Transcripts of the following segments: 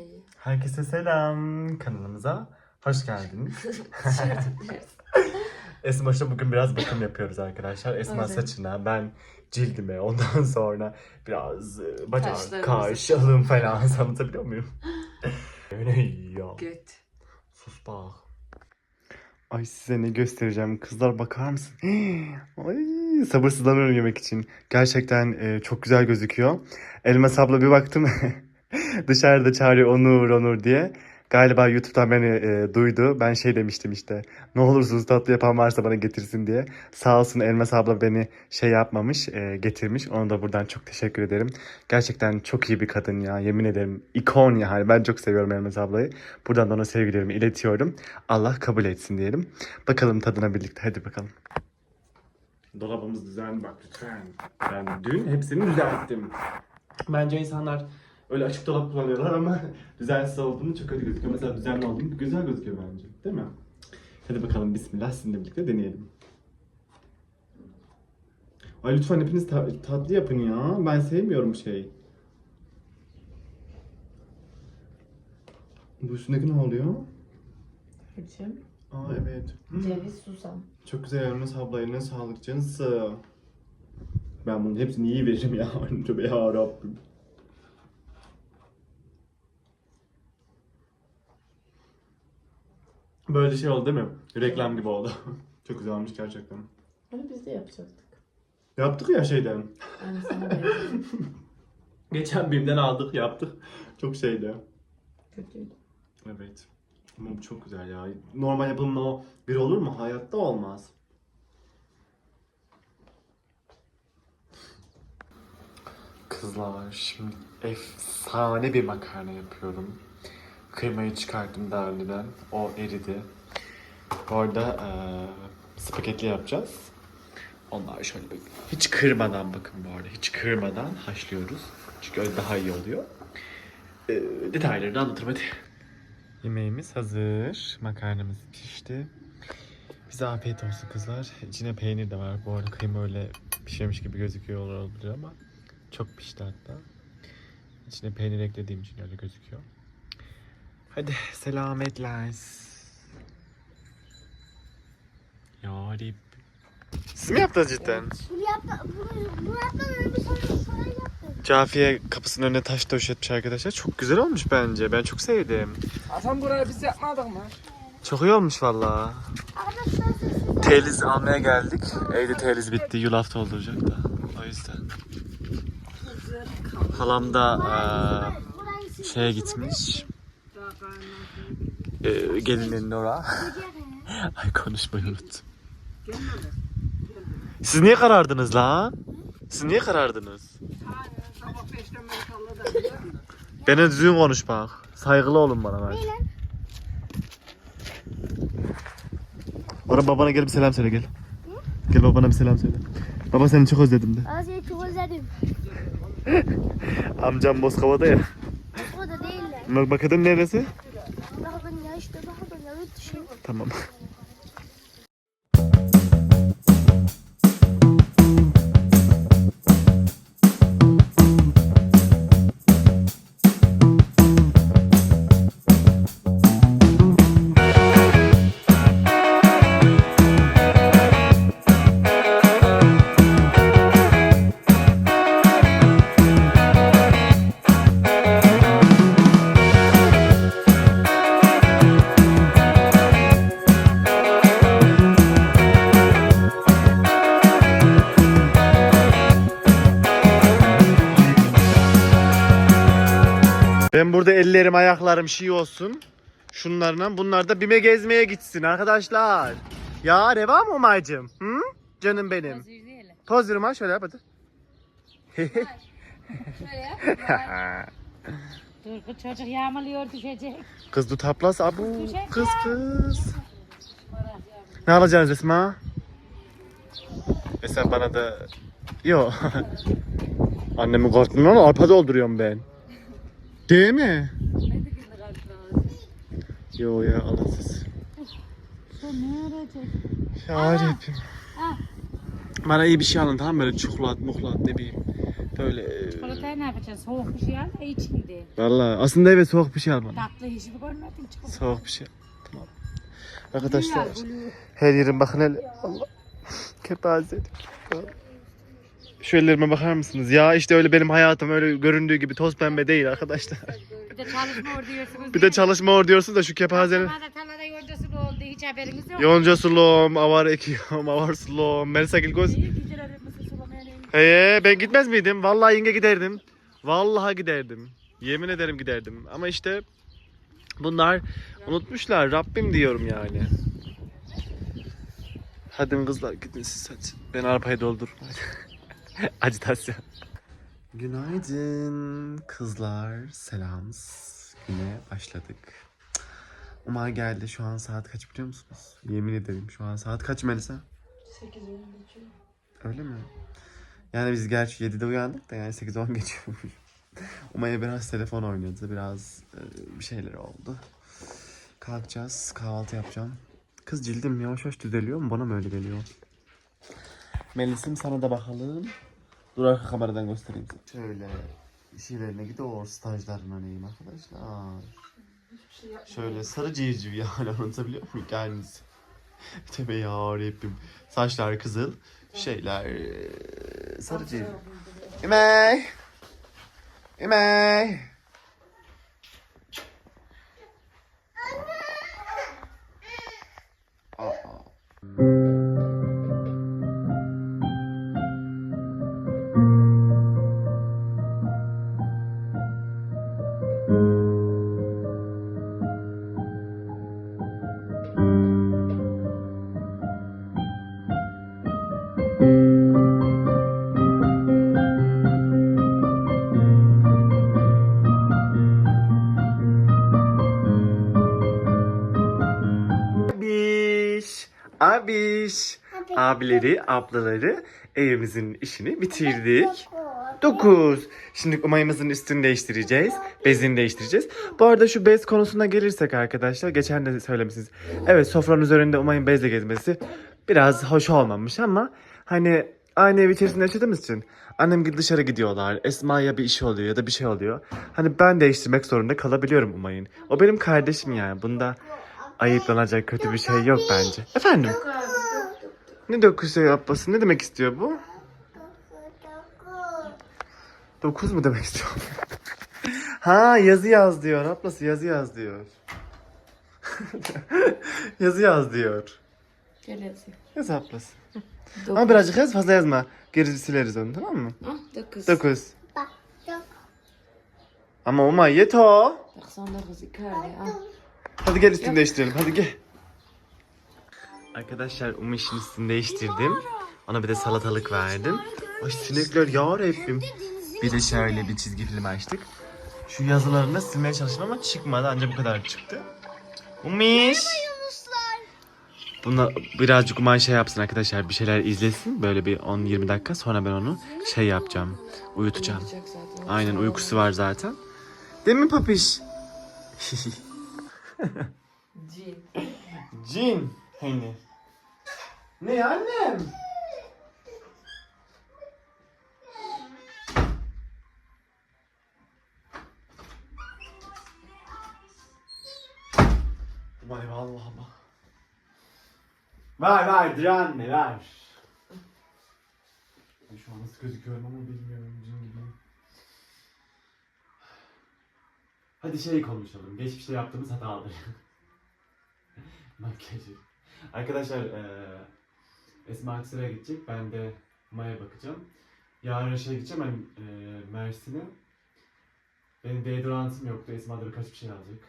neyi? Herkese selam. Kanalımıza hoş geldiniz. Esmaş'a bugün biraz bakım yapıyoruz arkadaşlar. Esma Öyle. saçına, ben cildime, ondan sonra biraz e, bacak, kaş, alın falan anlatabiliyor muyum? Öyle ya. Göt. Sus bak. Ay size ne göstereceğim. Kızlar bakar mısın? Ay sabırsızlanıyorum yemek için. Gerçekten e, çok güzel gözüküyor. Elmas abla bir baktım. Dışarıda çağırıyor Onur Onur diye. Galiba YouTube'dan beni e, duydu. Ben şey demiştim işte. Ne olursunuz tatlı yapan varsa bana getirsin diye. Sağ olsun Elmas abla beni şey yapmamış, e, getirmiş. Ona da buradan çok teşekkür ederim. Gerçekten çok iyi bir kadın ya. Yemin ederim. ikon yani. Ben çok seviyorum Elmas ablayı. Buradan da ona sevgilerimi iletiyorum. Allah kabul etsin diyelim. Bakalım tadına birlikte. Hadi bakalım. Dolabımız düzenli bak lütfen. Ben dün hepsini düzelttim. Bence insanlar öyle açık dolap kullanıyorlar ama düzensiz olduğunu çok kötü gözüküyor. Mesela düzenli olduğunu güzel gözüküyor bence. Değil mi? Hadi bakalım bismillah sizinle birlikte deneyelim. Ay lütfen hepiniz ta- tatlı yapın ya. Ben sevmiyorum şey. Bu üstündeki ne oluyor? Hepim. Aa evet. Ceviz, susam. Çok güzel Elmas abla eline sağlık canısı. Ben bunun hepsini iyi veririm ya. Tövbe ya Rabbim. Böyle şey oldu değil mi? Reklam gibi oldu. Çok güzelmiş gerçekten. Onu biz de yapacaktık. Yaptık ya şeyden. Yani sana benziyor. Geçen BİM'den aldık yaptık. Çok şeydi. Kötüydü. Evet. Ama bu çok güzel ya. Normal yapımla o bir olur mu? Hayatta olmaz. Kızlar şimdi efsane bir makarna yapıyorum. Kıymayı çıkarttım daha önceden. O eridi. Bu arada eee spagetti yapacağız. Onlar şöyle bir hiç kırmadan bakın bu arada hiç kırmadan haşlıyoruz. Çünkü öyle daha iyi oluyor. Eee detaylarını anlatırım hadi. Yemeğimiz hazır. Makarnamız pişti. Bize afiyet olsun kızlar. İçine peynir de var. Bu arada kıyma öyle pişmemiş gibi gözüküyor olabilir ama çok pişti hatta. İçine peynir eklediğim için öyle gözüküyor. Hadi selametler. Ya Rabbim. Siz mi yaptınız cidden? Bunu yapma, bunu, bunu yapmadan önce sonra sonra yaptım. Cafiye kapısının önüne taş döşetmiş arkadaşlar. Çok güzel olmuş bence. Ben çok sevdim. Hasan burayı biz yapmadık mı? Çok iyi olmuş valla. Teliz almaya geldik. Evde teliz bitti. Yulaf dolduracak da. O yüzden. Halam da siz şeye gitmiş. Eee gelinin oraya. Ay konuşmayı unuttum. Siz niye karardınız lan? Siz niye karardınız? Bana düzgün konuş bak. Saygılı olun bana bak. Bana babana gel bir selam söyle gel. Gel babana bir selam söyle. Baba seni çok özledim de. Asya'yı çok özledim. Amcam Moskova'da ya. O da değiller. Makedon neresi? Tamam. Burada ellerim ayaklarım şey olsun. Şunlarla bunlar da bime gezmeye gitsin arkadaşlar. Ya devam mı Umay'cım? Hı? Canım benim. Poz ha şöyle yap hadi. Dur bu çocuk yağmalıyor düşecek. Kız du taplas abu. Kız kız. Ne alacaksınız Esma? Esma bana da... Yo. Annemin kartından arpa dolduruyorum ben. Değil mi? Yo ya alın siz. Sen ne arayacak? Ya Rabbim. Bana iyi bir şey alın tamam mı? Böyle çikolat, muhlat ne bileyim. Böyle e, Çikolatayı ne yapacaksın? Soğuk bir şey al da içinde. Valla aslında evet soğuk bir şey al bana. Tatlı hiçbir görmedim çikolata. Soğuk bir şey. Tamam. Arkadaşlar blue. her yerim bakın hele. Allah. Kepaze. Şu ellerime bakar mısınız? Ya işte öyle benim hayatım öyle göründüğü gibi toz pembe değil arkadaşlar. Bir de çalışma orada diyorsunuz. Bir de çalışma or diyorsun da şu kepazenin. Tarlada yoncası oldu. Hiç haberiniz yok. Yonca sulum, avar ekiyorum, avar sulum. Melisa Gilgoz. Ee, ben gitmez miydim? Vallahi yenge giderdim. Vallahi giderdim. Yemin ederim giderdim. Ama işte bunlar unutmuşlar. Rabbim diyorum yani. Hadi kızlar gidin siz hadi. Ben arabaya doldur. Acitasyon. Günaydın kızlar. Selam. Güne başladık. Umar geldi. Şu an saat kaç biliyor musunuz? Yemin ederim şu an saat kaç Melisa? 8 geçiyor. Öyle mi? Yani biz gerçi 7'de uyandık da yani 8-10 geçiyormuş. Umaya biraz telefon oynadı. Biraz e, bir şeyler oldu. Kalkacağız. Kahvaltı yapacağım. Kız cildim yavaş yavaş düzeliyor mu? Bana mı öyle geliyor? Melis'im sana da bakalım. Dur arka kameradan göstereyim size. Şöyle şeylerine gidiyor stajlarına neyim arkadaşlar. Şöyle sarı civciv yani anlatabiliyor muyum kendinizi? Tebe ya Rabbim. Saçlar kızıl. Şeyler eee, sarı civciv. Emey. Emey. Abiş. Abileri, ablaları evimizin işini bitirdik. 9. Şimdi umayımızın üstünü değiştireceğiz. Bezini değiştireceğiz. Bu arada şu bez konusuna gelirsek arkadaşlar. Geçen de söylemişsiniz. Evet sofranın üzerinde umayın bezle gezmesi biraz hoş olmamış ama hani aynı ev içerisinde yaşadığımız için annem gibi dışarı gidiyorlar. Esma'ya bir iş oluyor ya da bir şey oluyor. Hani ben değiştirmek zorunda kalabiliyorum umayın. O benim kardeşim yani. Bunda ayıplanacak kötü bir şey yok bence. Efendim? Ne dokusu yapması? Ne demek istiyor bu? Dokuz mu demek istiyor? ha yazı yaz diyor. Ablası yazı yaz diyor. yazı yaz diyor. Gel yazayım. Yaz ablası. Dokuz. Ama birazcık yaz fazla yazma. Geri sileriz onu tamam mı? Ah 9. Dokuz. Ama o yet o. 99 yukarı. Ah. Hadi gel üstünü değiştirelim. Hadi gel. Arkadaşlar Umiş'in üstünü değiştirdim. Ona bir de salatalık verdim. Ay sinekler yağar hepim. Bir de şöyle bir çizgi film açtık. Şu yazılarını silmeye çalıştım ama çıkmadı. Ancak bu kadar çıktı. Umiş. Buna birazcık Umay şey yapsın arkadaşlar. Bir şeyler izlesin. Böyle bir 10-20 dakika. Sonra ben onu şey yapacağım. Uyutacağım. Aynen uykusu var zaten. Değil mi papiş? Cin. Cin. Hani. Ne annem? Ver ver direnme ver. Şu an nasıl gözüküyorum ama bilmiyorum cin gibi. Hadi şey konuşalım. Geçmişte yaptığımız hataları. Makyajı. Arkadaşlar eee Esma Aksaray'a gidecek. Ben de Maya bakacağım. Yarın şey gideceğim ben eee Mersin'e. Benim deodorantım yoktu. Esma da birkaç bir şey alacak.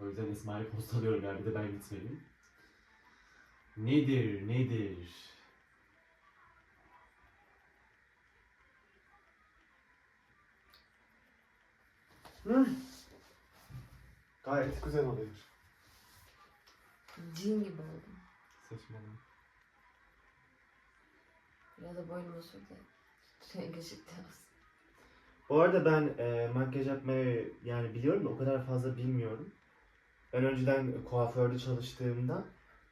O yüzden Esma'yı postalıyorum yani. Bir de ben gitmeliyim. Nedir, nedir? Hı. Gayet güzel oluyor. Cin gibi oldum. Saçmalama. Ya da boynuma sürdü. Rengi çıktı. Bu arada ben e, makyaj yapmayı yani biliyorum da o kadar fazla bilmiyorum. Ben önceden kuaförde çalıştığımda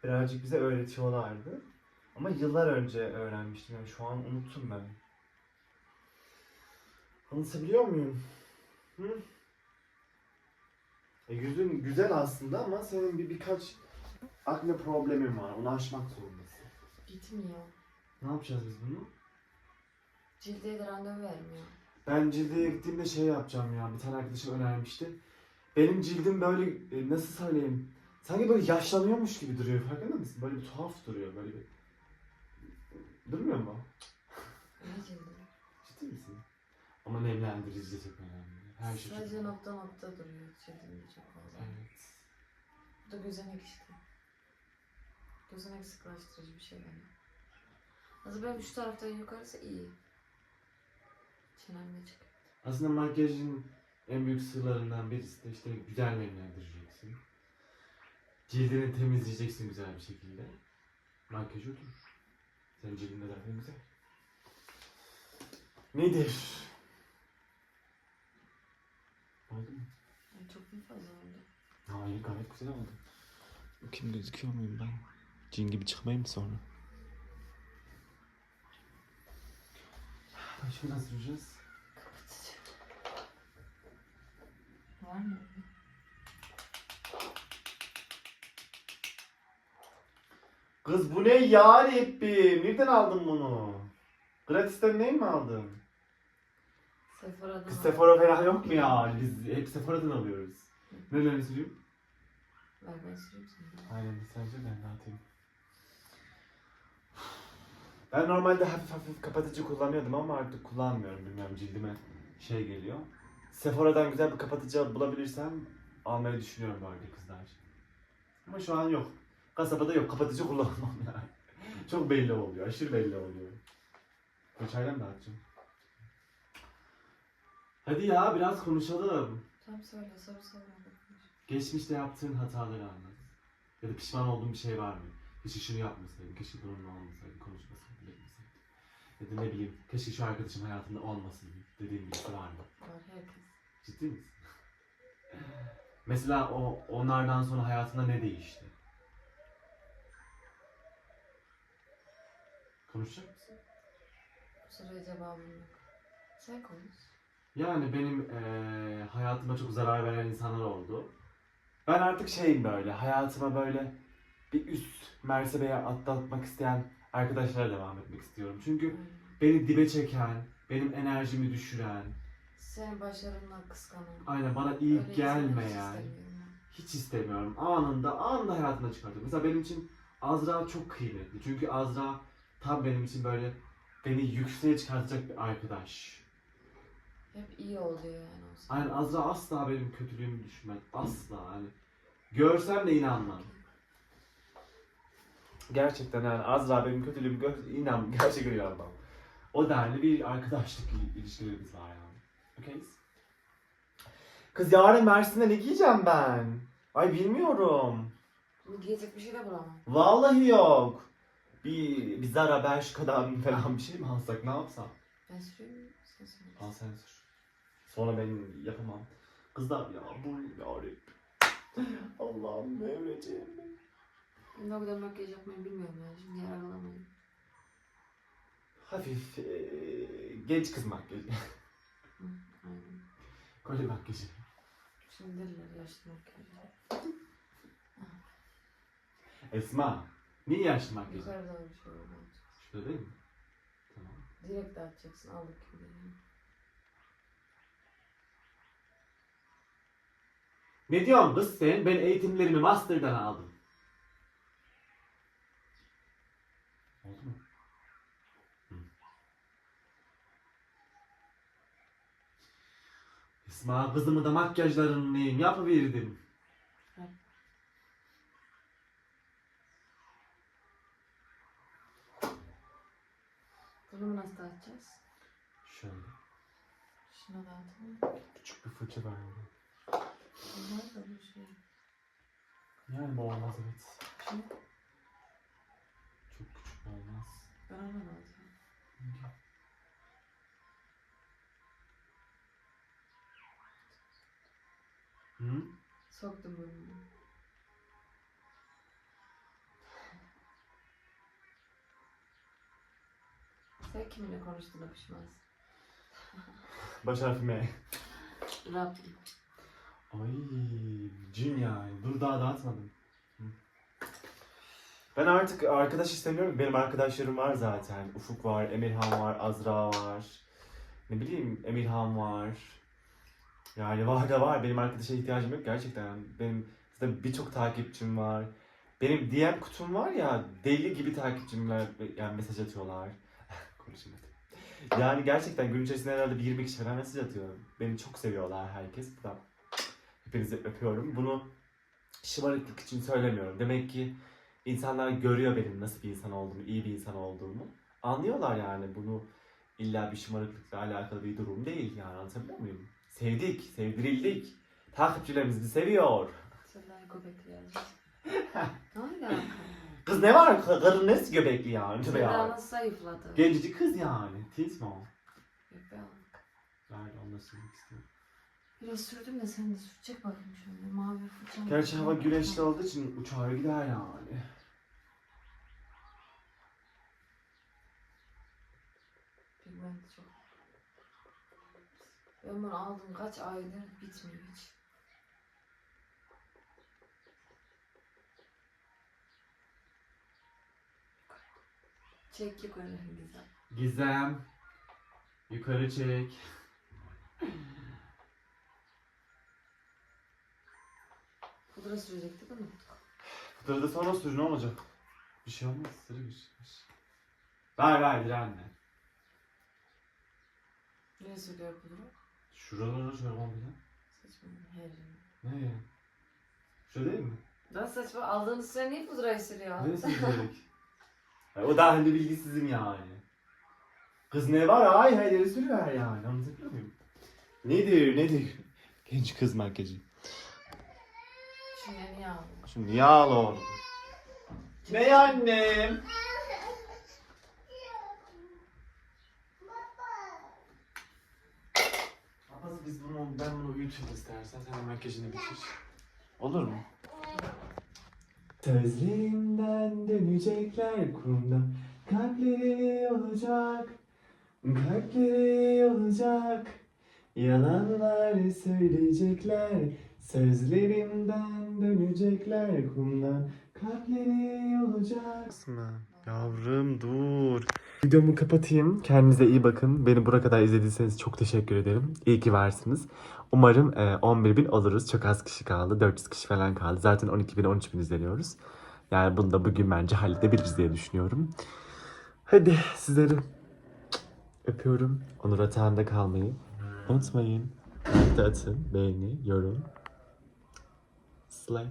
birazcık bize öğretiyorlardı. Ama yıllar önce öğrenmiştim yani şu an unuttum ben. Anlatabiliyor muyum? Hı? E, yüzün güzel aslında ama senin bir birkaç akne problemin var. Onu aşmak zorundasın. Bitmiyor. Ne yapacağız biz bunu? Cildiye de randevu vermiyor. Ben cildeye gittiğimde şey yapacağım ya. Bir tane arkadaşım önermişti. Benim cildim böyle e, nasıl söyleyeyim? Sanki böyle yaşlanıyormuş gibi duruyor. Farkında mısın? Böyle bir tuhaf duruyor. Böyle bir... Durmuyor mu? Ciddi misin? Ama nemlendirici de çok önemli. Her şey çok Sadece önemli. nokta nokta duruyor cildimde çok fazla. Evet. Bu da gözenek işte. Gözenek sıkılaştırıcı bir şey bence. Nasıl benim üç taraftan yukarısı iyi. Çenemde çık. Aslında makyajın en büyük sırlarından birisi de işte güzel nemlendireceksin. Cildini temizleyeceksin güzel bir şekilde. Makyaj oturur. Senin cildin de zaten güzel. Nedir? Oldu mu? Ay, çok mu fazla oldu? Hayır gayet güzel oldu. Bakayım gözüküyor muyum ben? Cin gibi çıkmayayım sonra. Başka nasıl süreceğiz? Var mı? Kız bu ne ya Rabbim? Nereden aldın bunu? Gratisten ne mi aldın? Sephora'dan Kız al. Sephora falan yok mu ya? Biz hep Sephora'dan alıyoruz. Nelerini süreyim? Ver ben süreyim sana. Aynen sence ben dağıtayım. Ben normalde hafif hafif kapatıcı kullanıyordum ama artık kullanmıyorum. Bilmiyorum cildime şey geliyor. Sephora'dan güzel bir kapatıcı bulabilirsem almayı düşünüyorum böyle kızlar. Ama şu an yok. Kasabada yok. Kapatıcı kullanmam yani. Çok belli oluyor. Aşırı belli oluyor. Bu çayla mı dağıtacağım? Hadi ya biraz konuşalım. Tamam söyle soru soru. Geçmişte yaptığın hataları anlat. Ya da pişman olduğun bir şey var mı? Keşke şunu yapmasaydım, keşke bununla olmasaydım, konuşmasaydım, etmeseydim. Ya da ne bileyim, keşke şu arkadaşım hayatımda olmasın dediğin birisi var mı? Var herkes. Ciddi misin? Mesela o onlardan sonra hayatında ne değişti? Konuşacak mısın? Bu soruya cevabım yok. Sen konuş. Yani benim eee, hayatıma çok zarar veren insanlar oldu. Ben artık şeyim böyle, hayatıma böyle bir üst mertebeye atlatmak isteyen arkadaşlara devam etmek istiyorum. Çünkü beni dibe çeken, benim enerjimi düşüren, Senin başarınla kıskanan. aynen bana iyi Öyle insanları hiç gelmeyen, istemiyorum ben. hiç istemiyorum. Anında, anında hayatına çıkartıyorum. Mesela benim için Azra çok kıymetli. Çünkü Azra tam benim için böyle beni yükseğe çıkartacak bir arkadaş. Hep iyi oluyor yani zaman. Aynen Azra asla benim kötülüğümü düşünmez. Asla hani. Görsem de inanmam. Gerçekten yani Azra benim kötülüğümü gör inan gerçekten inanmam. O denli bir arkadaşlık il- ilişkilerimiz var yani. Okeyiz. Kız yarın Mersin'de ne giyeceğim ben? Ay bilmiyorum. Giyecek bir şey de bulamam. Vallahi yok. Bir, bir Zara Bershka'dan falan bir şey mi alsak ne yapsam? Ben süreyim sen söyle. Al sen sür. Sonra ben yapamam. Kızlar ya bu yarın. Allah'ım ne. Ben o kadar makyaj yapmayı bilmiyorum yani. Şimdi yararlanamayın. Hafif eee, genç kız makyajı. Hı, aynen. Kolye makyajı. Şimdi derler yaşlı makyaj. Esma. Niye yaşlı makyajı? Yukarı doğru şöyle yapacaksın. Şurada değil mi? Tamam. Direkt dağıtacaksın. Aldık. Yani. Ne diyorsun kız sen? Ben eğitimlerimi master'dan aldım. Oldu mu? Hı. Esma kızımı da makyajlarını yapıverdim. Bunu dağıtacağız? Şöyle. Şuna dağıtalım. Küçük bir fırça var. Bunlar da bu şey. Yani bu olmaz evet. Şimdi Çok küçük olmaz. ben ona dağıtacağım. Hı? Soktum burnunu. Sen kiminle konuştuğuna pişmansın. Baş harfi M. Rabbim. Ay cin yani. Dur daha dağıtmadım. Hı. Ben artık arkadaş istemiyorum. Benim arkadaşlarım var zaten. Ufuk var, Emirhan var, Azra var. Ne bileyim Emirhan var. Yani var da var. Benim arkadaşa ihtiyacım yok gerçekten. Benim zaten birçok takipçim var. Benim DM kutum var ya deli gibi takipçimler yani mesaj atıyorlar. Konuşamadım. Yani gerçekten gün içerisinde herhalde bir 20 kişi falan mesaj atıyor. Beni çok seviyorlar herkes. Buradan Hepinizi öpüyorum. Bunu şımarıklık için söylemiyorum. Demek ki insanlar görüyor benim nasıl bir insan olduğumu, iyi bir insan olduğumu. Anlıyorlar yani bunu illa bir şımarıklıkla alakalı bir durum değil yani anlatabiliyor muyum? Sevdik, sevdirildik. Takipçilerimiz bizi seviyor. Senden göbekli yazmış. ne alaka? Kız ne var? Karın nesi göbekli yani? Tövbe Seda ya. zayıfladı? Gencecik kız yani. Tit mi o? Yok be oğlum. Yani onu da söylemek istiyorum. Biraz sürdüm de sen de sürecek bakayım şöyle. Mavi fırçam. Gerçi hava güneşli olduğu için uçar gider yani. Pigment çok. Ben bunu aldım kaç aydır bitmiyor hiç. Çek yukarı güzel. Gizem. Yukarı çek. Pudra sürecektik unuttuk. Pıtırı da sonra sür ne olacak? Bir şey olmaz. Sırı geçmiş. Ver ver direnme. Ne sürüyor pudra? Şuralara şöyle komple. Saçma her yerim. Ne ya? Şu değil mi? Daha saçma aldığınız süre niye pudrayı sürüyor? Neresi direkt? O da hani bilgisizim yani. Kız ne var ay yere sürüver yani anlatabiliyor muyum? Nedir nedir? Genç kız makyajı. Şimdi niye aldın? Şimdi yağlı oldu. Ne annem? Ablası biz bunu, ben bunu uyutayım istersen. Sen de makyajını bitir. Olur mu? Sözlerimden dönecekler kumdan. Kalpleri olacak. Kalpleri olacak. Yalanlar söyleyecekler. Sözlerimden dönecekler kumdan. Kalpleri olacak. Yavrum dur. Videomu kapatayım. Kendinize iyi bakın. Beni buraya kadar izlediyseniz çok teşekkür ederim. İyi ki varsınız. Umarım e, 11 bin oluruz. Çok az kişi kaldı. 400 kişi falan kaldı. Zaten 12 bin 13 bin izleniyoruz. Yani bunu da bugün bence halledebiliriz diye düşünüyorum. Hadi sizleri öpüyorum. Onur Atağı'nda kalmayı unutmayın. Like atın. Beğeni, yorum. Slay.